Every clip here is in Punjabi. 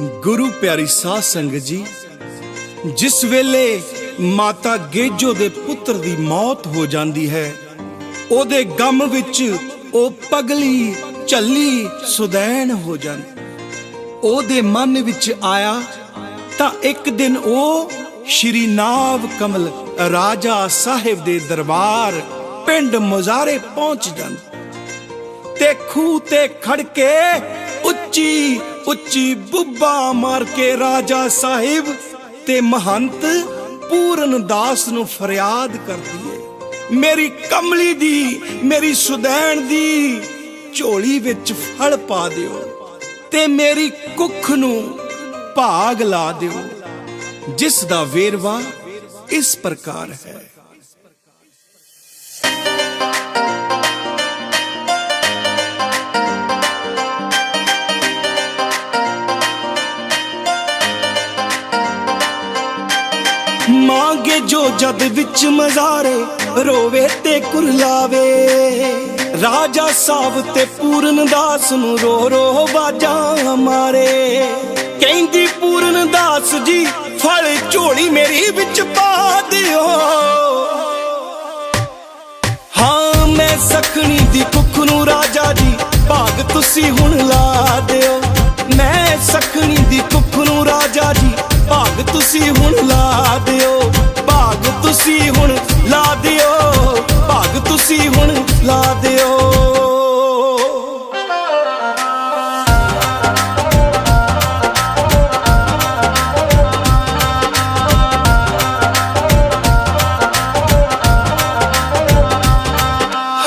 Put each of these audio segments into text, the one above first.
ਗੁਰੂ ਪਿਆਰੀ ਸਾਧ ਸੰਗਤ ਜੀ, ਜਿਸ ਵੇਲੇ ਮਾਤਾ ਗੇਜੋ ਦੇ ਪੁੱਤਰ ਦੀ ਮੌਤ ਹੋ ਜਾਂਦੀ ਹੈ, ਉਹਦੇ ਗਮ ਵਿੱਚ ਉਹ ਪਗਲੀ, ਝੱਲੀ, ਸੁਦੈਣ ਹੋ ਜਾਂਦੀ। ਉਹਦੇ ਮਨ ਵਿੱਚ ਆਇਆ ਤਾਂ ਇੱਕ ਦਿਨ ਉਹ ਸ਼੍ਰੀ ਨਾਵ ਕਮਲ ਰਾਜਾ ਸਾਹਿਬ ਦੇ ਦਰਬਾਰ ਪਿੰਡ ਮੁਜ਼ਾਰੇ ਪਹੁੰਚ ਜਾਂਦਾ ਤੇ ਖੂਹ ਤੇ ਖੜ ਕੇ ਉੱਚੀ ਉੱਚੀ ਬੁੱਬਾ ਮਾਰ ਕੇ ਰਾਜਾ ਸਾਹਿਬ ਤੇ ਮਹੰਤ ਪੂਰਨ ਦਾਸ ਨੂੰ ਫਰਿਆਦ ਕਰਦੀ ਏ। ਮੇਰੀ ਕਮਲੀ ਦੀ, ਮੇਰੀ ਸੁਦੈਣ ਦੀ ਝੋਲੀ ਵਿੱਚ ਫਲ ਪਾ ਦਿਓ ਤੇ ਮੇਰੀ ਕੁੱਖ ਨੂੰ ਭਾਗ ਲਾ ਦਿਓ। ਜਿਸ ਦਾ ਵੇਰਵਾ ਇਸ ਪ੍ਰਕਾਰ ਹੈ। ਜੋ ਜਦ ਵਿੱਚ ਮਜ਼ਾਰੇ ਰੋਵੇ ਤੇ ਕੁਰਲਾਵੇ। ਰਾਜਾ ਸਾਹਿਬ ਤੇ ਪੂਰਨ ਦਾਸ ਨੂੰ ਰੋ ਰੋ ਬਾਜਾਂ ਮਾਰੇ। ਕਹਿੰਦੀ, ਪੂਰਨ ਦਾਸ ਜੀ, ਫਲ ਝੋਲੀ ਮੇਰੀ ਵਿੱਚ ਪਾ ਦਿਓ। ਹਾਂ, ਮੈਂ ਸਖਣੀ ਦੀ ਕੁੱਖ ਨੂੰ ਰਾਜਾ ਜੀ, ਭਾਗ ਤੁਸੀਂ ਹੁਣ ਲਾ ਦਿਓ। ਮੈਂ ਸਖਣੀ ਦੀ ਕੁੱਖ ਨੂੰ ਰਾਜਾ ਜੀ, ਭਾਗ ਤੁਸੀਂ ਹੁਣ ਲਾ ਦਿਓ। ਤੁਸੀਂ ਹੁਣ ਲਾ ਦਿਓ ਭਾਗ ਤੁਸੀਂ ਹੁਣ ਲਾ ਦਿਓ।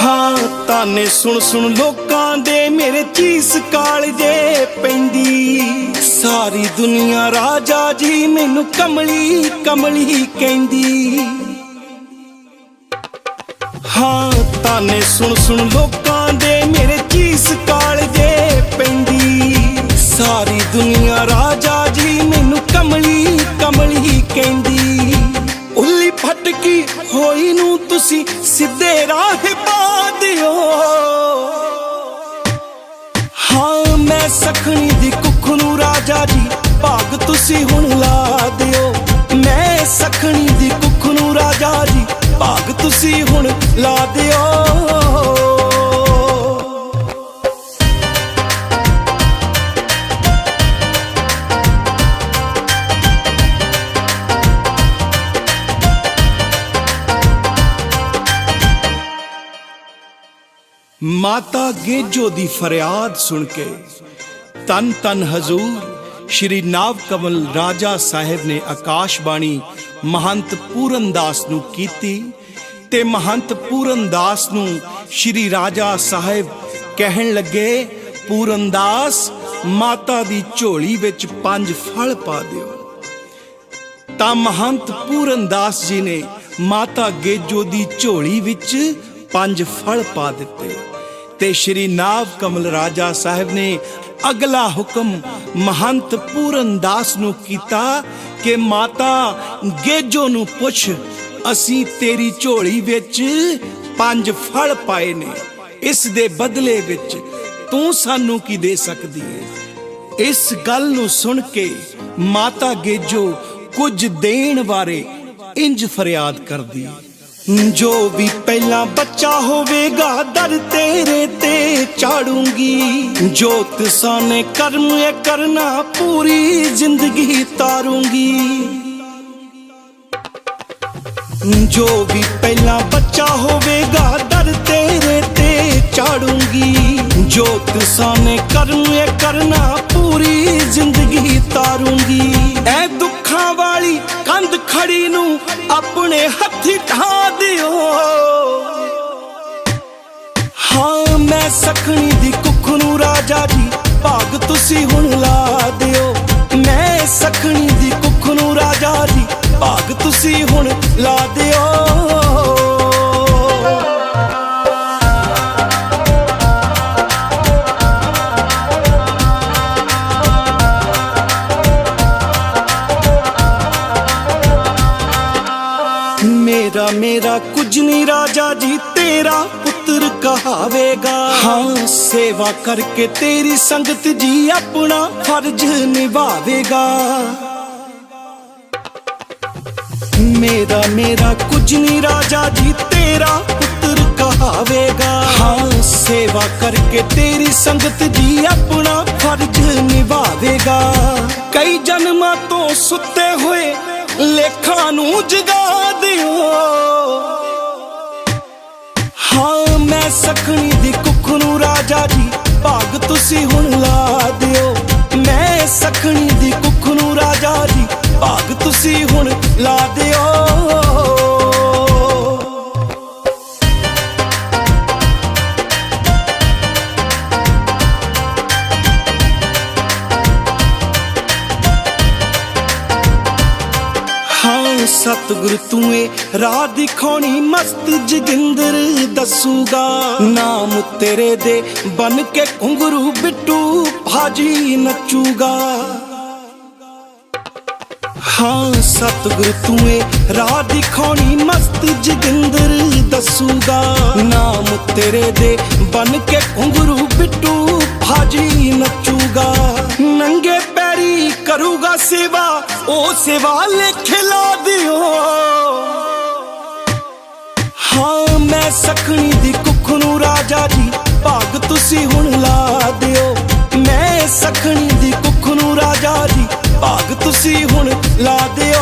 ਹਾਂ ਤਾਨੇ ਸੁਣ ਸੁਣ ਲੋਕ ਦੇ ਮੇਰੇ ਚੀਸ ਕਾਲਜੇ ਪੈਂਦੀ। ਸਾਰੀ ਦੁਨੀਆ ਰਾਜਾ ਜੀ ਮੈਨੂੰ ਕਮਲੀ ਕਮਲੀ ਕਹਿੰਦੀ। ਹਾਂ, ਤਾਨੇ ਸੁਣ ਸੁਣ ਲੋਕਾਂ ਦੇ ਮੇਰੇ ਚੀਸ ਕਾਲਜੇ ਪੈਂਦੀ। ਸਾਰੀ ਦੁਨੀਆ ਰਾਜਾ ਜੀ ਮੈਨੂੰ ਕਮਲੀ ਕਮਲੀ ਕਹਿੰਦੀ। ਉੱਲੀ ਫਟਕੀ ਹੋਈ ਨੂੰ ਤੁਸੀਂ ਸਿੱਧੇ ਰਾਹ ਪਾ ਦਿਓ। ਮੈਂ ਸਖਣੀ ਦੀ ਕੁੱਖ ਨੂੰ ਰਾਜਾ ਜੀ, ਭਾਗ ਤੁਸੀਂ ਹੁਣ ਲਾ ਦਿਓ। ਮੈਂ ਸਖਣੀ ਦੀ ਕੁੱਖ ਨੂੰ ਰਾਜਾ ਜੀ, ਭਾਗ ਤੁਸੀਂ ਹੁਣ ਲਾ ਦਿਓ। ਮਾਤਾ ਗੇਜੋ ਦੀ ਫਰਿਆਦ ਸੁਣ ਕੇ ਤਨ ਤਨ ਹਜ਼ੂਰ ਸ਼੍ਰੀ ਨਾਵ ਕਮਲ ਰਾਜਾ ਸਾਹਿਬ ਨੇ ਆਕਾਸ਼ਬਾਣੀ ਮਹੰਤ ਪੂਰਨ ਦਾਸ ਨੂੰ ਕੀਤੀ ਤੇ ਮਹੰਤ ਪੂਰਨ ਦਾਸ ਨੂੰ ਸ਼੍ਰੀ ਰਾਜਾ ਸਾਹਿਬ ਕਹਿਣ ਲੱਗੇ ਪੂਰਨਦਾਸ ਮਾਤਾ ਦੀ ਝੋਲੀ ਵਿੱਚ ਪੰਜ ਫਲ ਪਾ ਦਿਓ। ਤਾਂ ਮਹੰਤ ਪੂਰਨਦਾਸ ਜੀ ਨੇ ਮਾਤਾ ਗੇਜੋ ਦੀ ਝੋਲੀ ਵਿੱਚ ਪੰਜ ਫਲ ਪਾ ਦਿੱਤੇ। ਤੇ ਸ਼੍ਰੀ ਨਾਵ ਕਮਲ ਰਾਜਾ ਸਾਹਿਬ ਨੇ ਅਗਲਾ ਹੁਕਮ ਮਹੰਤ ਪੂਰਨ ਦਾਸ ਨੂੰ ਕੀਤਾ ਕਿ ਮਾਤਾ, ਗੇਜੋ ਨੂੰ ਪੁੱਛ, ਅਸੀਂ ਤੇਰੀ ਝੋਲੀ ਵਿੱਚ ਪੰਜ ਫਲ ਪਾਏ ਨੇ। ਇਸ ਦੇ ਬਦਲੇ ਵਿੱਚ ਤੂੰ ਸਾਨੂੰ ਕੀ ਦੇ ਸਕਦੀ ਹੈ ਇਸ ਗੱਲ ਨੂੰ ਸੁਣ ਕੇ ਮਾਤਾ, ਗੇਜੋ ਕੁਝ ਦੇਣ ਬਾਰੇ ਇੰਜ ਫਰਿਆਦ ਕਰਦੀ ਜੋ ਵੀ ਪਹਿਲਾਂ ਬੱਚਾ ਹੋਵੇਗਾ, ਦਰ ਤੇਰੇ ਤੇ ਚਾੜੂੰਗੀ। ਜੋ ਕਿਸਾਨੇ ਕਰਮ ਇਹ ਕਰਨਾ, ਪੂਰੀ ਜ਼ਿੰਦਗੀ ਤਾਰੂੰਗੀ। ਜੋ ਵੀ ਪਹਿਲਾਂ ਬੱਚਾ ਹੋਵੇਗਾ, ਦਰ ਤੇਰੇ ਤੇ ਚਾੜੂੰਗੀ। ਜੋ ਕਿਸਾਨੇ ਕਰਮ ਇਹ ਕਰਨਾ, ਪੂਰੀ ਜ਼ਿੰਦਗੀ ਤਾਰੂੰਗੀ। ਐ ਦੁੱਖਾਂ ਵਾਲੀ ਕੰਧ ਖੜੀ ਨੂੰ ਆਪਣੇ ਹੱਥੀ ਢਾ ਦਿਓ। ਹਾਂ, ਮੈਂ ਸਖਣੀ ਦੀ ਕੁੱਖ ਨੂੰ ਰਾਜਾ ਜੀ, ਭਾਗ ਤੁਸੀਂ ਹੁਣ ਲਾ ਦਿਓ। ਮੈਂ ਸਖਣੀ ਦੀ ਕੁੱਖ ਨੂੰ ਰਾਜਾ ਜੀ, ਭਾਗ ਤੁਸੀਂ ਹੁਣ ਲਾ ਦਿਓ। ਮੇਰਾ ਮੇਰਾ ਕੁਝ ਨਹੀਂ ਰਾਜਾ ਜੀ, ਤੇਰਾ ਪੁੱਤਰ ਕਹਾਵੇਗਾ। ਹਾਂ, ਸੇਵਾ ਕਰਕੇ ਤੇਰੀ ਸੰਗਤ ਜੀ ਆਪਣਾ ਫਰਜ਼ ਨਿਭਾਵੇਗਾ। ਮੇਰਾ ਮੇਰਾ ਕੁਝ ਨਹੀਂ ਰਾਜਾ ਜੀ, ਤੇਰਾ ਪੁੱਤਰ ਕਹਾਵੇਗਾ। ਹਾਂ, ਸੇਵਾ ਕਰਕੇ ਤੇਰੀ ਸੰਗਤ ਜੀ ਆਪਣਾ ਫਰਜ਼ ਨਿਭਾਵੇਗਾ। ਕਈ ਜਨਮਾਂ ਤੋਂ ਸੁੱਤੇ ਹੋਏ ਲੇਖਾਂ ਨੂੰ ਜਗਾ ਦਿਓ। ਹਾਂ, ਮੈਂ ਸਖਣੀ ਦੀ ਕੁੱਖ ਨੂੰ ਰਾਜਾ ਜੀ, ਭਾਗ ਤੁਸੀਂ ਹੁਣ ਲਾ ਦਿਓ। ਮੈਂ ਸਖਣੀ ਦੀ ਕੁੱਖ ਨੂੰ ਰਾਜਾ ਜੀ, ਭਾਗ ਤੁਸੀਂ ਹੁਣ ਲਾ ਦਿਓ। ਸਤਿਗੁਰ ਤੂੰ ਏ ਰਾਹ ਦਿਖਾਉਣੀ ਮਸਤ ਜਗਿੰਦਰ ਦੱਸੂਗਾ। ਨਾਮ ਤੇਰੇ ਦੇ ਬਨ ਕੇ ਘੁੰਗਰੂ ਬਿੱਟੂ ਭਾਜੀ ਨੱਚੂਗਾ। ਹਾਂ ਸਤਿਗੁਰ, ਤੂੰ ਏ ਰਾਹ ਦਿਖਾਉਣੀ ਮਸਤ ਜਗਿੰਦਰ, ਦੱਸੂਗਾ ਨਾਮ ਤੇਰੇ ਦੇ ਬਨ ਕੇ ਘੁੰਗਰੂ ਬਿੱਟੂ ਭਾਜੀ ਨੱਚੂਗਾ। ਨੰਗੇ ਪੈਰੀ ਕਰੂਗਾ ਸੇਵਾ ਉਹ ਸੇਵਾ ਲਿਖ ਲਾ ਦਿਓ। ਹਾਂ, ਮੈਂ ਸਖਣੀ ਦੀ ਕੁੱਖ ਨੂੰ ਰਾਜਾ ਜੀ, ਭਾਗ ਤੁਸੀਂ ਹੁਣ ਲਾ ਦਿਓ। ਮੈਂ ਸਖਣੀ ਦੀ ਕੁੱਖ ਨੂੰ ਰਾਜਾ ਜੀ ਭਾਗ ਤੁਸੀਂ ਹੁਣ ਲਾ ਦਿਓ।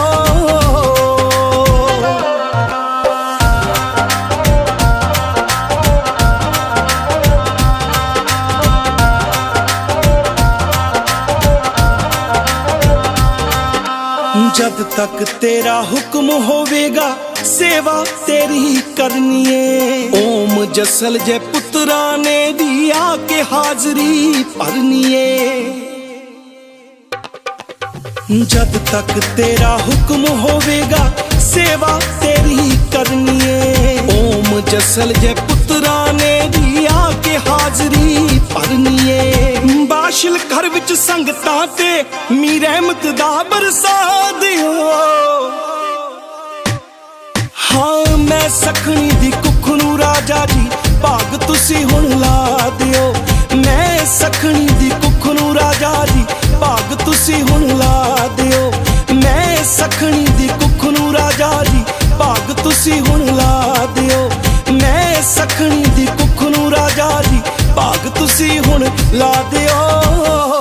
ਜਦ ਤੱਕ ਤੇਰਾ ਹੁਕਮ ਹੋਵੇਗਾ, ਸੇਵਾ ਤੇਰੀ ਕਰਨੀ ਏ। ਓਮ ਜਸਲ ਜੇ ਪੁੱਤਰਾਂ ਨੇ ਵੀ ਆ ਕੇ ਹਾਜ਼ਰੀ ਭਰਨੀ ਏ। ਜਦ ਤੱਕ ਤੇਰਾ ਹੁਕਮ ਹੋਵੇਗਾ, ਸੇਵਾ ਤੇਰੀ ਕਰਨੀ ਏ। ਓਮ ਜਸਲ ਜੇ ਪੁੱਤਰਾਂ ਨੇ ਵੀ ਆ ਕੇ ਹਾਜ਼ਰੀ ਭਰਨੀ ਏ। ਬਾਸ਼ਲ ਘਰ ਵਿੱਚ ਸੰਗਤਾਂ ਤੇ ਮੀ ਰਹਿਮਤ ਦਾ ਬਰਸਾ ਦਿਓ। ਹਾਂ, ਮੈਂ ਸਖਣੀ ਦੀ ਕੁੱਖ ਨੂੰ ਰਾਜਾ ਜੀ, ਭਾਗ ਤੁਸੀਂ ਹੁਣ ਲਾ ਦਿਓ। ਮੈਂ ਦੀ ਕੁੱਖ ਨੂੰ ਰਾਜਾ ਜੀ। ਭਾਗ ਤੁਸੀਂ ਹੁਣ ਲਾ ਦਿਓ। ਮੈਂ ਸਖਣੀ ਦੀ ਕੁੱਖ ਨੂੰ ਰਾਜਾ ਜੀ। ਭਾਗ ਤੁਸੀਂ ਹੁਣ ਲਾ ਦਿਓ।